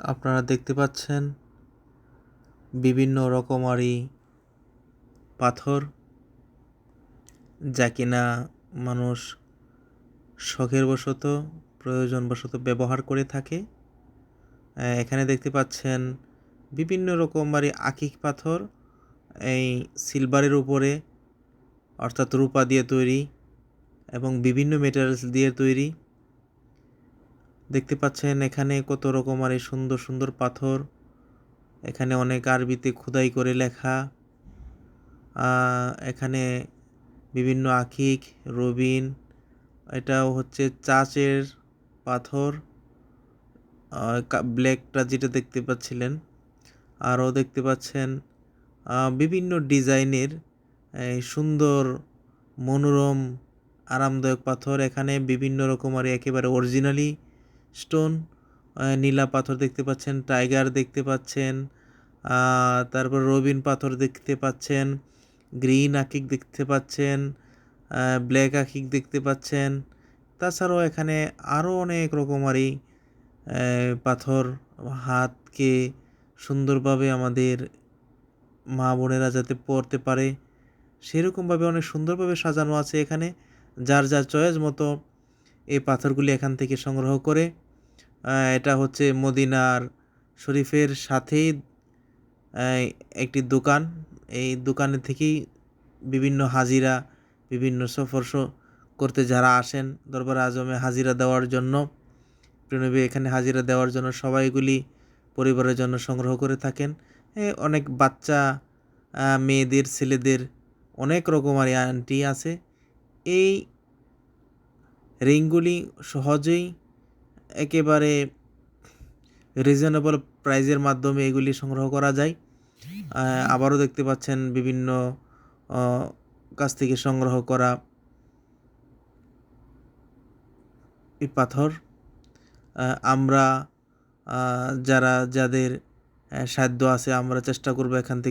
আপনারা দেখতে পাচ্ছেন বিভিন্ন রকমারি পাথর, যা কিনা মানুষ শখের বশত, প্রয়োজন বশত ব্যবহার করে থাকে। এখানে দেখতে পাচ্ছেন বিভিন্ন রকমারি আকিক পাথর, এই সিলভারের উপরে, অর্থাৎ রূপা দিয়ে তৈরি এবং বিভিন্ন মেটেরিয়ালস দিয়ে তৈরি। দেখতে পাচ্ছেন এখানে কত রকমারি সুন্দর সুন্দর পাথর। এখানে অনেক আরবিতে খোদাই করে লেখা। এখানে বিভিন্ন আখিক, রবিন, এটাও হচ্ছে চাচের পাথর। ব্ল্যাকটা যেটা দেখতে পাচ্ছিলেন, আরও দেখতে পাচ্ছেন বিভিন্ন ডিজাইনের সুন্দর, মনোরম, আরামদায়ক পাথর। এখানে বিভিন্ন রকম রকমের একেবারে অরিজিনালি স্টোন নীলা পাথর দেখতে পাচ্ছেন টাইগার দেখতে পাচ্ছেন তারপর রবিন পাথর দেখতে পাচ্ছেন গ্রিন আকিক দেখতে পাচ্ছেন ব্ল্যাক আকিক দেখতে পাচ্ছেন। তাছাড়াও এখানে আরও অনেক রকমারি পাথর, হাতকে সুন্দরভাবে আমাদের মা বোনেরা যাতে পড়তে পারে, সেরকমভাবে অনেক সুন্দরভাবে সাজানো আছে এখানে। যার যার চয়েস মতো এই পাথরগুলি এখান থেকে সংগ্রহ করে এটা হচ্ছে মদিনার শরীফের সাথেই একটি দোকান। এই দোকানে থেকেই বিভিন্ন হাজিরা, বিভিন্ন সফর করতে যারা আসেন দরবার আজমে হাজিরা দেওয়ার জন্য। প্রণবী এখানে হাজিরা দেওয়ার জন্য সবাইগুলি পরিবারের জন্য সংগ্রহ করে থাকেন। অনেক বাচ্চা মেয়েদের, ছেলেদের অনেক রকমারি আন্টি আছে। এই রিংগুলি সহজেই একেবারে রিজনেবল প্রাইজের মাধ্যমে এগুলি সংগ্রহ করা যায়। আবারও দেখতে পাচ্ছেন বিভিন্ন কাছ থেকে সংগ্রহ করা এই পাথর। আমরা যারা, যাদের সাধ্য আছে আমরা চেষ্টা করব এখান থেকে